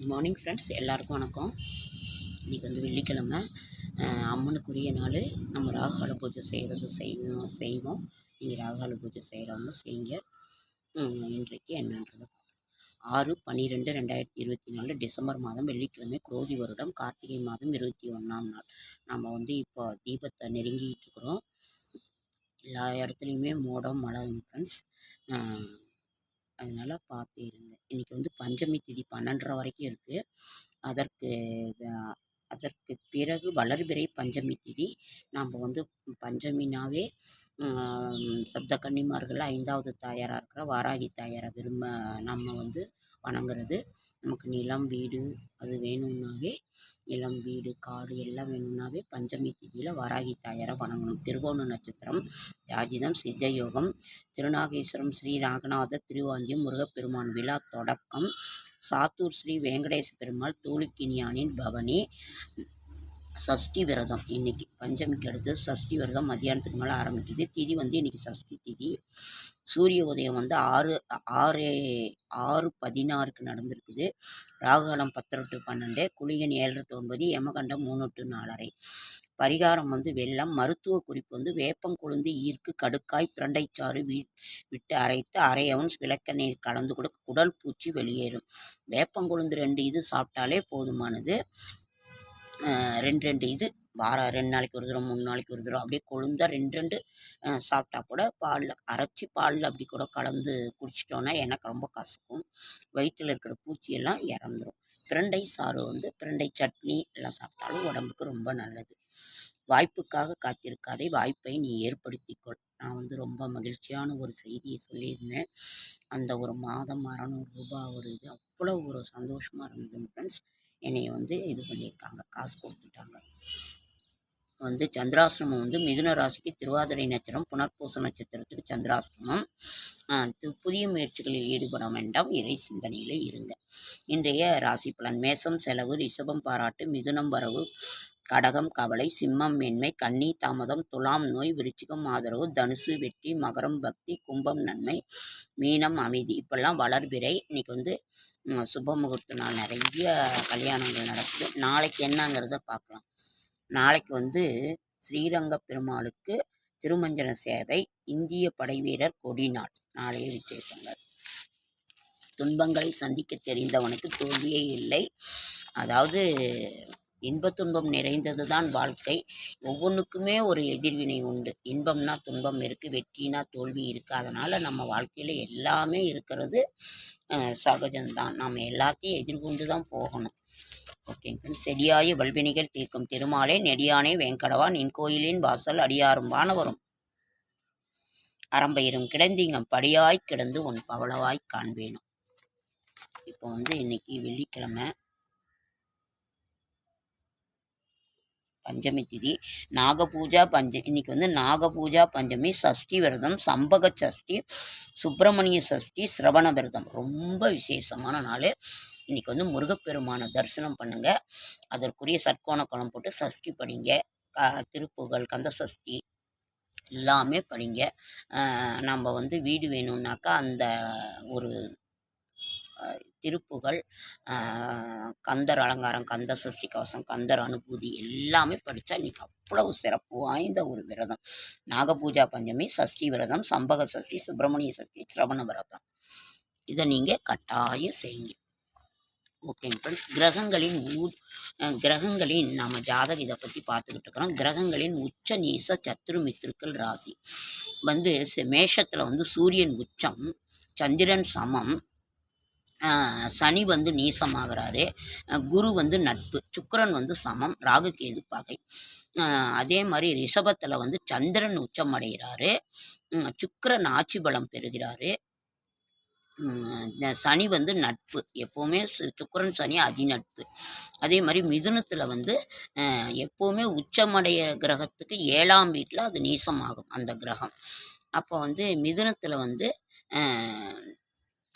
Good morning friends எல்லாருக்கும் வணக்கம். இன்றைக்கி வந்து வெள்ளிக்கிழமை. அம்மனுக்குரிய நாள். நம்ம ராகுகால பூஜை செய்கிறது செய்வோம் செய்வோம். நீங்கள் ராகுகால பூஜை செய்கிறவங்க செய்யுங்க. இன்றைக்கு என்னன்றது ஆறு பன்னிரெண்டு ரெண்டாயிரத்தி இருபத்தி நாலு டிசம்பர் மாதம் வெள்ளிக்கிழமை குரோதி வருடம் கார்த்திகை மாதம் இருபத்தி ஒன்றாம் நாள். நம்ம வந்து இப்போ தீபத்தை நெருங்கிட்டு இருக்கிறோம். எல்லா இடத்துலையுமே மோடம் மழை ஃப்ரெண்ட்ஸ் அதனால் பார்த்து இருங்க இன்றைக்கி வந்து பஞ்சமி திதி பன்னெண்டரை வரைக்கும் இருக்குது அதற்கு அதற்கு பிறகு வளர்பிறை பஞ்சமி திதி. நாம் வந்து பஞ்சமினாவே சப்த கன்னிமார்கள் ஐந்தாவது தாயாராக இருக்கிற வாராகி தாயாரை விரும்ப நம்ம வந்து வணங்குறது. நமக்கு நிலம் வீடு அது வேணும்னாவே நிலம் வீடு காடு எல்லாம் வேணும்னாவே பஞ்சமி திதியில் வாராகி தாயாரை வணங்கணும். திருவோண நட்சத்திரம் யாஜிதம் சித்தயோகம் திருநாகேஸ்வரம் ஸ்ரீ நாகநாத திருவாஞ்சியம் முருகப்பெருமான் விழா தொடக்கம். சாத்தூர் ஸ்ரீ வெங்கடேச பெருமாள் தூளிக்கினியானின் பவனி. சஷ்டி விரதம். இன்னைக்கு பஞ்சமிக்கு அடுத்து சஷ்டி விரதம். மத்தியானத்துக்கு மேலே ஆரம்பிக்குது. திதி வந்து இன்னைக்கு சஷ்டி திதி. சூரிய உதயம் வந்து ஆறு ஆறு ஆறு பதினாறுக்கு நடந்திருக்குது. ராகுகாலம் பத்தரை டு பன்னெண்டு குளிகன் ஏழு டு ஒன்பது யமகண்டம் மூணு டு நாலரை. பரிகாரம் வந்து வெள்ளம். மருத்துவ குறிப்பு வந்து வேப்பங்கொழுந்து ஈர்க்கு கடுக்காய் பிரண்டைச்சாறு வீ விட்டு அரைத்து அரை அவுன்ஸ் விளக்கெண்ணெயில் கலந்து கூட குடல் பூச்சி வெளியேறும். வேப்பங்கொழுந்து ரெண்டு இது சாப்பிட்டாலே போதுமானது. ரெண்டு ரெண்டு இது. வாரம் ரெண்டு நாளைக்கு ஒரு தடவை மூணு நாளைக்கு ஒரு தடவை அப்படியே கொழுந்தா ரெண்டு ரெண்டு சாப்பிட்டா கூட பாலில் அரைச்சி பாலில் அப்படி கூட கலந்து குடிச்சிட்டோன்னா எனக்கு ரொம்ப கசக்கும். வயிற்றில் இருக்கிற பூச்சியெல்லாம் இறந்துரும். பிரண்டை சாறு வந்து பிரண்டை சட்னி எல்லாம் சாப்பிட்டாலும் உடம்புக்கு ரொம்ப நல்லது. வாய்ப்புக்காக காத்திருக்காதே வாய்ப்பை நீ ஏற்படுத்திக்கொள். நான் வந்து ரொம்ப மகிழ்ச்சியான ஒரு செய்தியை சொல்லியிருந்தேன். அந்த ஒரு மாதம் அறநூறு ரூபாய் ஒரு இது அவ்வளோ ஒரு சந்தோஷமாக இருந்தது ஃப்ரெண்ட்ஸ் என்னைய வந்து இது பண்ணியிருக்காங்க காசு கொடுத்துட்டாங்க. வந்து சந்திராசிரமம் வந்து மிதுன ராசிக்கு திருவாதிரை நட்சத்திரம் புனர்பூச நட்சத்திரத்துக்கு சந்திராசிரமம் புதிய முயற்சிகளில் ஈடுபட வேண்டாம் இறை சிந்தனையில் இருங்க. இன்றைய ராசி பலன் மேசம் செலவு ரிஷபம் பாராட்டு மிதுனம் வரவு கடகம் கவலை சிம்மம் மேன்மை கன்னி தாமதம் துலாம் நோய் விருச்சிகம் ஆதரவு தனுசு வெற்றி மகரம் பக்தி கும்பம் நன்மை மீனம் அமைதி. இப்பெல்லாம் வளர்பிறை. இன்னைக்கு வந்து சுப முகூர்த்த நாள். நிறைய கல்யாணங்கள் நடக்குது. நாளைக்கு என்னங்கிறத பார்க்கலாம். நாளைக்கு வந்து ஸ்ரீரங்க பெருமாளுக்கு திருமஞ்சன சேவை இந்திய படைவீரர் கொடிநாள் நாளைய விசேஷங்கள். துன்பங்களை சந்திக்க தெரிந்தவனுக்கு தோல்வியே இல்லை. அதாவது இன்பத் துன்பம் நிறைந்தது தான் வாழ்க்கை. ஒவ்வொன்றுக்குமே ஒரு எதிர்வினை உண்டு. இன்பம்னா துன்பம் இருக்குது வெற்றினா தோல்வி இருக்குது அதனால் நம்ம வாழ்க்கையில் எல்லாமே இருக்கிறது சகஜம்தான். நாம் எல்லாத்தையும் எதிர்கொண்டு தான் போகணும். ஓகேங்க செடியாய வல்வினைகள் தீர்க்கும் திருமாலே நெடியானே வேங்கடவா நின் கோயிலின் வாசல் அடியாரும் வானவரும். அரம்பயிரும் கிடந்தீங்கம் படியாய் கிடந்து உன் பவளவாய் காண்பேனும். இப்போ வந்து இன்னைக்கு வெள்ளிக்கிழமை. பஞ்சமி திதி நாகபூஜா பஞ்ச இன்னைக்கு வந்து நாகபூஜா பஞ்சமி சஷ்டி விரதம் சம்பக சஷ்டி சுப்பிரமணிய சஷ்டி சிரவண விரதம். ரொம்ப விசேஷமான நாள். இன்னைக்கு வந்து முருகப்பெருமானை தரிசனம் பண்ணுங்க. அதற்குரிய சட்கோண குளம் போட்டு சஷ்டி படிங்க. க திருப்புகழ் கந்த சஷ்டி எல்லாமே படிங்க. நம்ம வந்து வீடு வேணும்னாக்கா அந்த ஒரு திருப்புகள் திருப்புகழ் கந்தர் அலங்காரம் கந்த சஷ்டி கவசம் கந்தர் அனுபூதி எல்லாமே படித்தா இன்னைக்கு அவ்வளவு சிறப்பு வாய்ந்த ஒரு விரதம். நாகபூஜா பஞ்சமி சஷ்டி விரதம் சம்பக சஷ்டி சுப்பிரமணிய சஷ்டி சிரவண விரதம். இதை நீங்கள் கட்டாயம் செய்யுங்க. ஓகேங்க ஃப்ரெண்ட்ஸ் கிரகங்களின் ஊ கிரகங்களின் நம்ம ஜாதக இதை பற்றி பார்த்துக்கிட்டு இருக்கிறோம். கிரகங்களின் உச்ச நீச சத்துரு மித்திருக்கள் ராசி. வந்து மேஷத்தில் வந்து சூரியன் உச்சம் சந்திரன் சமம் சனி வந்து நீசமாகிறாரு. குரு வந்து நட்பு. சுக்கரன் வந்து சமம். ராகு கேது பகை. அதே மாதிரி ரிஷபத்தில் வந்து சந்திரன் உச்சம் அடைகிறாரு உம் ஆட்சி பலம் பெறுகிறாரு. சனி வந்து நட்பு. எப்போவுமே சு- சுக்கிரன் சனி அதிநட்பு. அதே மாதிரி மிதுனத்தில் வந்து எப்போவுமே உச்சமடைய கிரகத்துக்கு ஏழாம் வீட்டில் அது நீசமாகும் அந்த கிரகம். அப்போ வந்து மிதுனத்தில் வந்து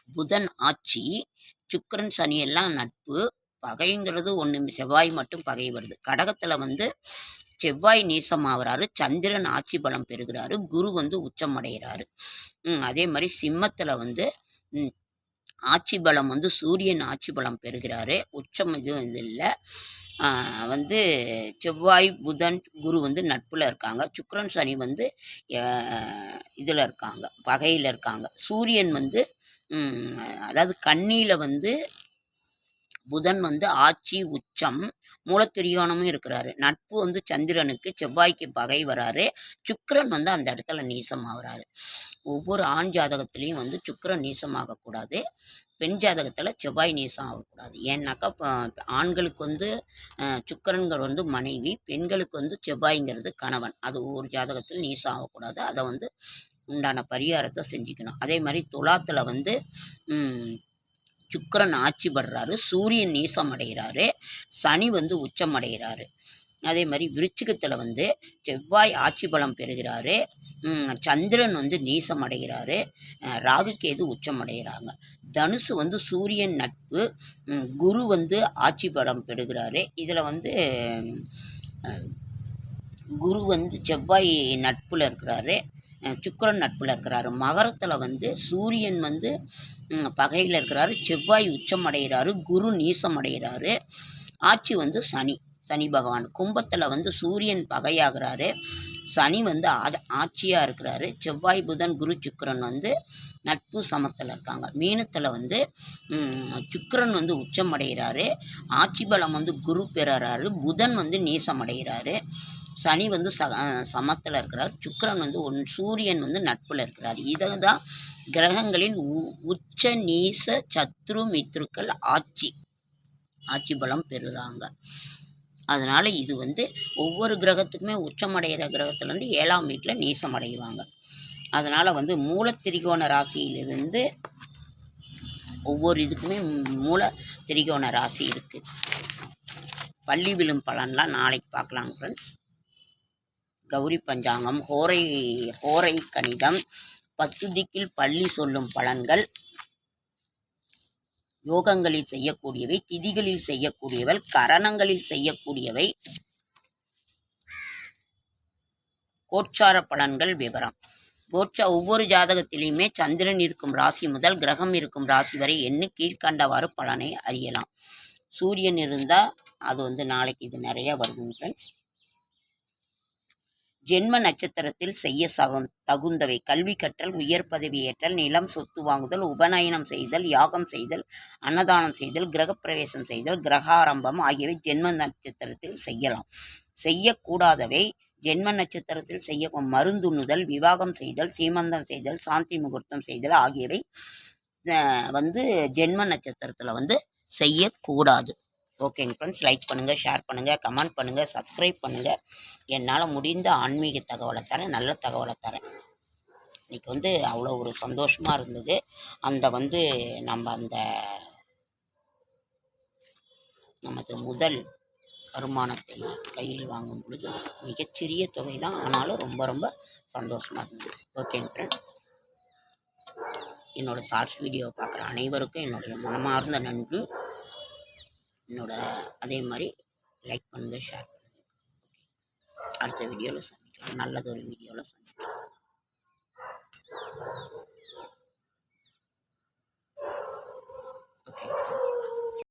புதன் ஆட்சி சுக்கரன் சனி எல்லாம் நட்பு பகைங்கிறது ஒன்று செவ்வாய் மட்டும் பகை வருது. கடகத்தில் வந்து செவ்வாய் நீசமாகறாரு சந்திரன் ஆட்சி பலம் பெறுகிறாரு குரு வந்து உச்சமடைகிறாரு அடைகிறாரு அதே மாதிரி சிம்மத்தில் வந்து ஆட்சி பலம் வந்து சூரியன் ஆட்சி பலம் பெறுகிறாரு உச்சம் எதுவும் இது இல்லை. வந்து செவ்வாய் புதன் குரு வந்து நட்பில் இருக்காங்க. சுக்கரன் சனி வந்து இதில் இருக்காங்க பகையில் இருக்காங்க. சூரியன் வந்து அதாவது கன்னியில் வந்து புதன் வந்து ஆட்சி உச்சம் மூலத்திரியோணமும் இருக்கிறாரு. நட்பு வந்து சந்திரனுக்கு செவ்வாய்க்கு பகை வராரு. சுக்கரன் வந்து அந்த இடத்துல நீசமாகறாரு ஒவ்வொரு ஆண் ஜாதகத்துலேயும் வந்து சுக்கரன் நீசமாகக்கூடாது பெண் ஜாதகத்தில் செவ்வாய் நீசம் ஆகக்கூடாது. ஏன்னாக்கா ஆண்களுக்கு வந்து சுக்கரன்கள் வந்து மனைவி பெண்களுக்கு வந்து செவ்வாய்ங்கிறது கணவன். அது ஒவ்வொரு ஜாதகத்தில் நீசம் ஆகக்கூடாது. அதை வந்து உண்டான பரிகாரத்தை செஞ்சுக்கணும். அதே மாதிரி துலாத்தில் வந்து சுக்கரன் ஆட்சி படுறாரு சூரியன் நீசம் அடைகிறாரு சனி வந்து உச்சம் அடைகிறாரு. அதே மாதிரி விருச்சிகத்தில் வந்து செவ்வாய் ஆட்சி பலம் பெறுகிறாரு சந்திரன் வந்து நீசம் அடைகிறாரு ராகுகேது உச்சம் அடைகிறாங்க. தனுசு வந்து சூரியன் நட்பு குரு வந்து ஆட்சி பலம் பெறுகிறாரு. இதில் வந்து குரு வந்து செவ்வாய் நட்பில் இருக்கிறாரு. சுக்கரன் நட்பில் இருக்கிறாரு. மகரத்தில் வந்து சூரியன் வந்து பகையில் இருக்கிறாரு. செவ்வாய் உச்சம் அடைகிறாரு குரு நீசம் அடைகிறாரு ஆட்சி வந்து சனி சனி பகவான். கும்பத்தில் வந்து சூரியன் பகையாகிறாரு. சனி வந்து ஆட்சியாக இருக்கிறாரு. செவ்வாய் புதன் குரு சுக்கரன் வந்து நட்பு சமத்தில் இருக்காங்க. மீனத்தில் வந்து சுக்கரன் வந்து உச்சம் அடைகிறாரு ஆட்சி பலம் வந்து குரு பெறுறாரு. புதன் வந்து நீசம் அடைகிறாரு சனி வந்து ச சமத்தில் இருக்கிறார். சுக்கரன் வந்து ஒன் சூரியன் வந்து நட்பில் இருக்கிறார். இதை தான் கிரகங்களின் உ- உச்ச நீச சத்ரு மித்ருக்கள் ஆட்சி. ஆட்சி பலம் பெறுகிறாங்க அதனால் இது வந்து ஒவ்வொரு கிரகத்துக்குமே உச்சமடைகிற கிரகத்துலேருந்து ஏழாம் வீட்டில் நீசமடைவாங்க. அதனால் வந்து மூல திரிகோண ராசியிலிருந்து ஒவ்வொரு இதுக்குமே மூல திரிகோண ராசி இருக்குது பள்ளி விழும் பலன்லாம் நாளைக்கு பார்க்கலாம் ஃப்ரெண்ட்ஸ் கௌரி பஞ்சாங்கம் ஹோரை ஹோரை கணிதம் பத்து திக்கில் பள்ளி சொல்லும் பலன்கள். யோகங்களில் செய்யக்கூடியவை திதிகளில் செய்யக்கூடியவை கரணங்களில் செய்யக்கூடியவை. கோட்சார பலன்கள் விவரம். கோட்சா ஒவ்வொரு ஜாதகத்திலையுமே சந்திரன் இருக்கும் ராசி முதல் கிரகம் இருக்கும் ராசி வரை என்ன கீழ்கண்டவாறு பலனை அறியலாம். சூரியன் இருந்தால் அது வந்து நாளைக்கு இது நிறையா வருதுங்க ஃப்ரெண்ட்ஸ் ஜென்ம நட்சத்திரத்தில் செய்ய சகும் தகுந்தவை. கல்வி கற்றல் உயர் பதவி ஏற்றல் நிலம் சொத்து வாங்குதல் உபநயனம் செய்தல் யாகம் செய்தல் அன்னதானம் செய்தல் கிரகப்பிரவேசம் செய்தல் கிரகாரம்பம் ஆகியவை ஜென்ம நட்சத்திரத்தில் செய்யலாம். செய்யக்கூடாதவை ஜென்ம நட்சத்திரத்தில் செய்ய மருந்துண்ணுதல் விவாகம் செய்தல் சீமந்தம் செய்தல் சாந்தி முகூர்த்தம் செய்தல் ஆகியவை வந்து ஜென்ம நட்சத்திரத்தில் வந்து செய்யக்கூடாது. ஓகேங்க ஃப்ரெண்ட்ஸ் லைக் பண்ணுங்கள் ஷேர் பண்ணுங்கள் கமெண்ட் பண்ணுங்கள் சப்ஸ்கிரைப் பண்ணுங்கள் என்னால் முடிந்த ஆன்மீக தகவலை தரேன் நல்ல தகவலை தரேன். இன்றைக்கி வந்து அவ்வளோ ஒரு சந்தோஷமாக இருந்தது. அந்த வந்து நம்ம அந்த நமது முதல் வருமானத்தை கையில் வாங்கும் பொழுது மிகச்சிறிய தொகை தான் ஆனாலும் ரொம்ப ரொம்ப சந்தோஷமாக இருந்தது. ஓகேங்க ஃப்ரெண்ட்ஸ் என்னோடய ஷார்ட்ஸ் வீடியோ பார்க்குற அனைவருக்கும் என்னுடைய மனமார்ந்த நன்றி. என்னோட அதே மாதிரி லைக் பண்ணுங்கள் ஷேர் பண்ணுங்கள் அடுத்த வீடியோவில் சந்திக்கலாம். நல்லதொரு வீடியோவில் சந்திக்கலாம். ஓகே